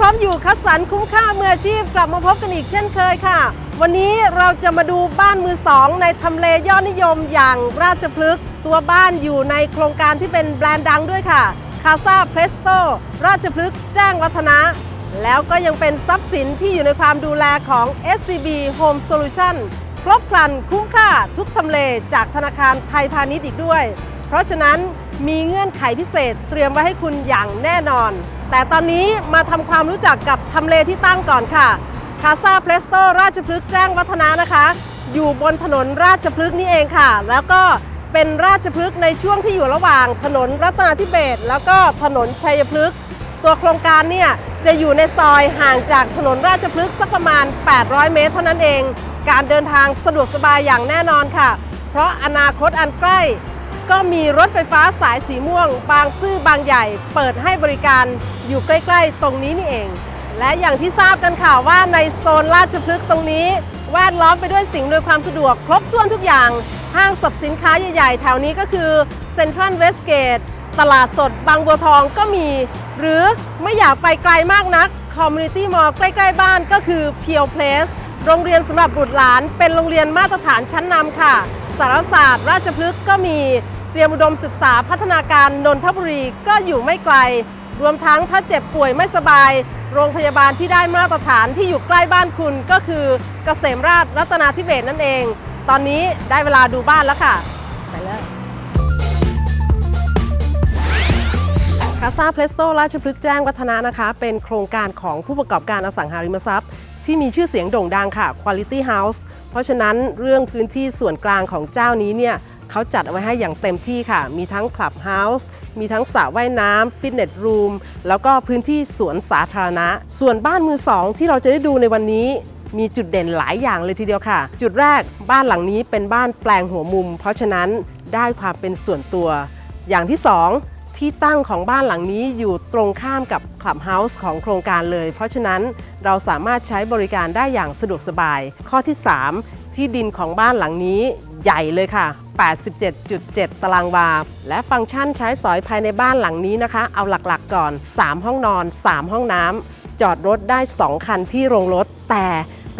พร้อมอยู่คัดสรรคุ้มค่ามืออาชีพกลับมาพบกันอีกเช่นเคยค่ะ วันนี้เราจะมาดูบ้านมือสองในทำเลยอดนิยมอย่างราชพฤกษ์ตัวบ้านอยู่ในโครงการที่เป็นแบรนด์ดังด้วยค่ะคาซาเพลสโตราชพฤกษ์แจ้งวัฒนะ แล้วก็ยังเป็นทรัพย์สินที่อยู่ในความดูแลของ SCB Home Solution ครบครันคุ้มค่าทุกทำเลจากธนาคารไทยพาณิชย์อีกด้วย เพราะฉะนั้นมีเงื่อนไขพิเศษเตรียมไว้ให้คุณอย่างแน่นอน แต่ตอนนี้มาทำความรู้จักกับทำเลที่ตั้งก่อนค่ะคาซาเพลสโตราชพฤกษ์แจ้งวัฒนะนะคะ อยู่บนถนนราชพฤกษ์นี่เองค่ะ แล้วก็เป็นราชพฤกษ์ในช่วงที่อยู่ระหว่างถนนรัตนาธิเบศแล้วก็ถนนชัยพฤกษ์ตัวโครงการเนี่ยจะอยู่ในซอยห่างจากถนนราชพฤกษ์สักประมาณ 800 เมตรเท่านั้นเอง การเดินทางสะดวกสบายอย่างแน่นอนค่ะ เพราะอนาคตอันใกล้ ก็มีรถไฟฟ้าสายสีม่วง บางซื่อบางใหญ่ เปิดให้บริการอยู่ใกล้ ๆ ตรงนี้นี่เอง และอย่างที่ทราบกันค่ะว่าในโซนราชพฤกษ์ตรงนี้ แวดล้อมไปด้วยสิ่งอำนวยความสะดวกครบถ้วนทุกอย่าง ห้างสรรพสินค้าใหญ่ ๆ แถวนี้ก็คือเซ็นทรัลเวสเกตตลาดสดบางบัวทองก็มี หรือไม่อยากไปไกลมากนักคอมมูนิตี้มอลล์ใกล้ ๆ บ้านก็คือเพียวเพลสโรงเรียนสำหรับบุตรหลาน เป็นโรงเรียนมาตรฐานชั้นนำค่ะ สารศาสตร์ราชพฤกษ์ก็มีเตรียมอุดมศึกษาพัฒนาการนนทบุรีก็อยู่ไม่ไกล รวมทั้งถ้าเจ็บป่วยไม่สบาย โรงพยาบาลที่ได้มาตรฐานที่อยู่ใกล้บ้านคุณก็คือเกษมราชรัตนาธิเบศนั่นเอง ตอนนี้ได้เวลาดูบ้านแล้วค่ะ ไปเลยคาซาเพลสโตราชพฤกษ์แจ้งวัฒนะนะคะ เป็นโครงการของผู้ประกอบการอสังหาริมทรัพย์ ที่มีชื่อเสียงโด่งดังค่ะ Quality House เพราะฉะนั้นเรื่องพื้นที่ส่วนกลางของเจ้านี้เนี่ยเขาจัดเอาไว้ให้อย่างเต็มที่ค่ะ มีทั้งคลับเฮาส์มีทั้งสระว่ายน้ำฟิตเนสรูมแล้วก็พื้นที่สวนสาธารณะ ส่วนบ้านมือสองที่เราจะได้ดูในวันนี้มีจุดเด่นหลายอย่างเลยทีเดียวค่ะ จุดแรกบ้านหลังนี้เป็นบ้านแปลงหัวมุม เพราะฉะนั้นได้ความเป็นส่วนตัว อย่างที่สอง ที่ตั้งของบ้านหลังนี้อยู่ตรงข้ามกับคลับเฮาส์ของโครงการเลย เพราะฉะนั้นเราสามารถใช้บริการได้อย่างสะดวกสบาย ข้อที่ 3 ที่ดินของบ้านหลังนี้ใหญ่เลยค่ะ 87.7 ตารางวา และฟังก์ชันใช้สอยภายในบ้านหลังนี้นะคะ เอาหลักๆก่อน 3 ห้องนอน 3 ห้องน้ำจอดรถได้ 2 คันที่โรงรถ แต่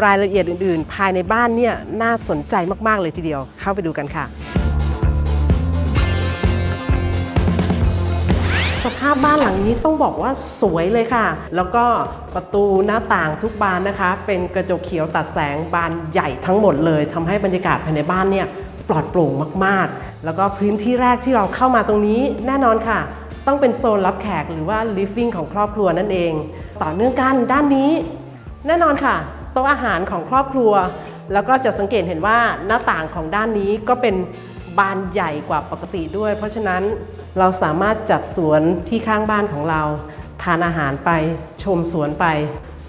รายละเอียดอื่น ๆ ภายในบ้านเนี่ยน่าสนใจมาก ๆ เลยทีเดียว เข้าไปดูกันค่ะาพบ้านหลังนี้ต้องบอกว่าสวยเลยค่ะ แล้วก็ประตูหน้าต่างทุกบานนะคะ เป็นกระจกเขียวตัดแสงบานใหญ่ทั้งหมดเลยทำให้บรรยากาศภายในบ้านเนี่ยปลอดโปร่งมากๆ แล้วก็พื้นที่แรกที่เราเข้ามาตรงนี้แน่นอนค่ะ ต้องเป็นโซนรับแขกหรือว่า living ของครอบครัวนั่นเอง ต่อเนื่องกันด้านนี้ แน่นอนค่ะโต๊ะอาหารของครอบครัว แล้วก็จะสังเกตเห็นว่าหน้าต่างของด้านนี้ก็เป็น บานใหญ่กว่าปกติด้วย เพราะฉะนั้นเราสามารถจัดสวนที่ข้างบ้านของเรา ทานอาหารไปชมสวนไป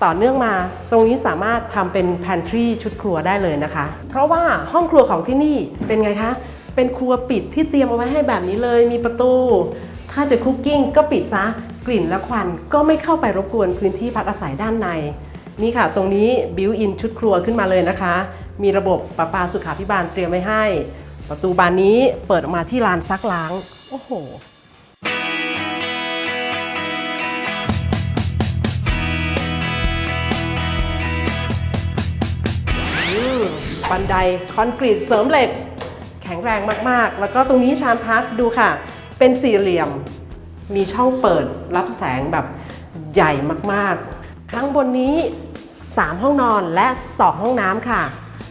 ต่อเนื่องมาตรงนี้สามารถทำเป็น pantry ชุดครัวได้เลยนะคะ เพราะว่าห้องครัวของที่นี่เป็นไงคะ เป็นครัวปิดที่เตรียมเอาไว้ให้แบบนี้เลย มีประตู ถ้าจะคุกกิ้งก็ปิดซะกลิ่นและควันก็ไม่เข้าไปรบกวนพื้นที่พักอาศัยด้านใน นี่ค่ะ ตรงนี้บิวอินชุดครัวขึ้นมาเลยนะคะ มีระบบประปาสุขาพิบาลเตรียมไว้ให้ ประตูบานนี้เปิดออกมาที่ลานซักล้าง โอ้โหอืมบันไดคอนกรีตเสริมเหล็ก แข็งแรงมากๆ แล้วก็ตรงนี้ชานพักดูค่ะ เป็นสี่เหลี่ยม มีช่องเปิดรับแสงแบบใหญ่มากๆ ข้างบนนี้ 3 ห้องนอนและ 2 ห้องน้ำค่ะ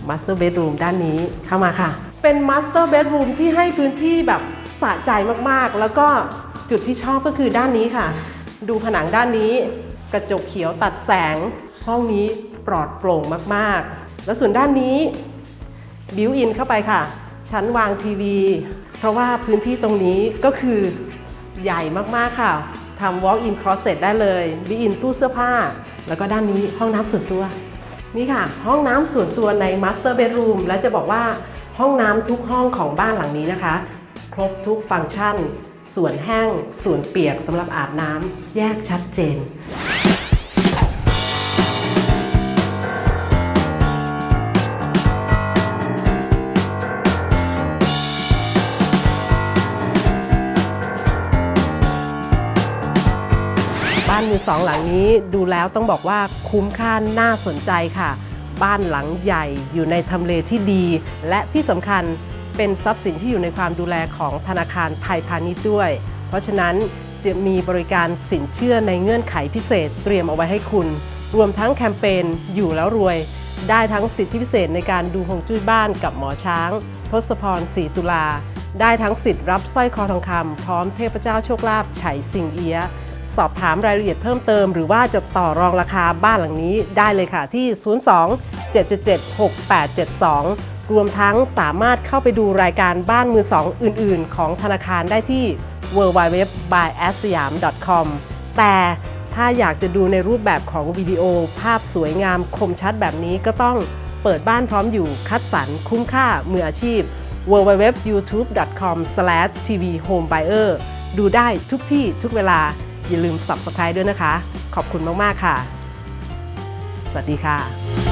Master Bedroom ด้านนี้เข้ามาค่ะ เป็น Master Bedroom ที่ให้พื้นที่แบบสะใจมากๆ แล้วก็จุดที่ชอบก็คือด้านนี้ค่ะ ดูผนังด้านนี้ กระจกเขียวตัดแสง ห้องนี้ปลอดโปร่งมากๆ แล้วส่วนด้านนี้บิวอินเข้าไปค่ะ ชั้นวางทีวี เพราะว่าพื้นที่ตรงนี้ก็คือใหญ่มากๆค่ะทำ walk in closet ได้เลยบิวอินตู้เสื้อผ้า แล้วก็ด้านนี้ห้องน้ำส่วนตัว นี่ค่ะ ห้องน้ำส่วนตัวใน master bedroom และจะบอกว่า ห้องน้ำทุกห้องของบ้านหลังนี้นะคะ ครบทุกฟังก์ชัน ส่วนแห้ง ส่วนเปียกสำหรับอาบน้ำแยกชัดเจนบ้านมือสองหลังนี้ดูแล้วต้องบอกว่าคุ้มค่าน่าสนใจค่ะ บ้านหลังใหญ่อยู่ในทำเลที่ดี และที่สำคัญเป็นทรัพย์สินที่อยู่ในความดูแลของธนาคารไทยพาณิชย์ด้วย เพราะฉะนั้นจะมีบริการสินเชื่อในเงื่อนไขพิเศษเตรียมเอาไว้ให้คุณ รวมทั้งแคมเปญอยู่แล้วรวย ได้ทั้งสิทธิพิเศษในการดูฮวงจุ้ยบ้านกับหมอช้าง ทศพรศรีตุลา ได้ทั้งสิทธิ์รับสร้อยคอทองคำพร้อมเทพเจ้าโชคลาภไฉสิงเอียะ สอบถามรายละเอียดเพิ่มเติม หรือว่าจะต่อรองราคาบ้านหลังนี้ได้เลยค่ะที่ 02 777 6872 รวมทั้งสามารถเข้าไปดูรายการบ้านมือสองอื่น ๆ ของธนาคารได้ที่ w w w b y a s y a m c o m แต่ถ้าอยากจะดูในรูปแบบของวิดีโอภาพสวยงามคมชัดแบบนี้ก็ต้องเปิดบ้านพร้อมอยู่คัดสรรคุ้มค่ามืออาชีพ www.youtube.com/tvhomebuyer ดูได้ทุกที่ทุกเวลา อย่าลืม Subscribe ด้วยนะคะ ขอบคุณมาก ๆ ค่ะ สวัสดีค่ะ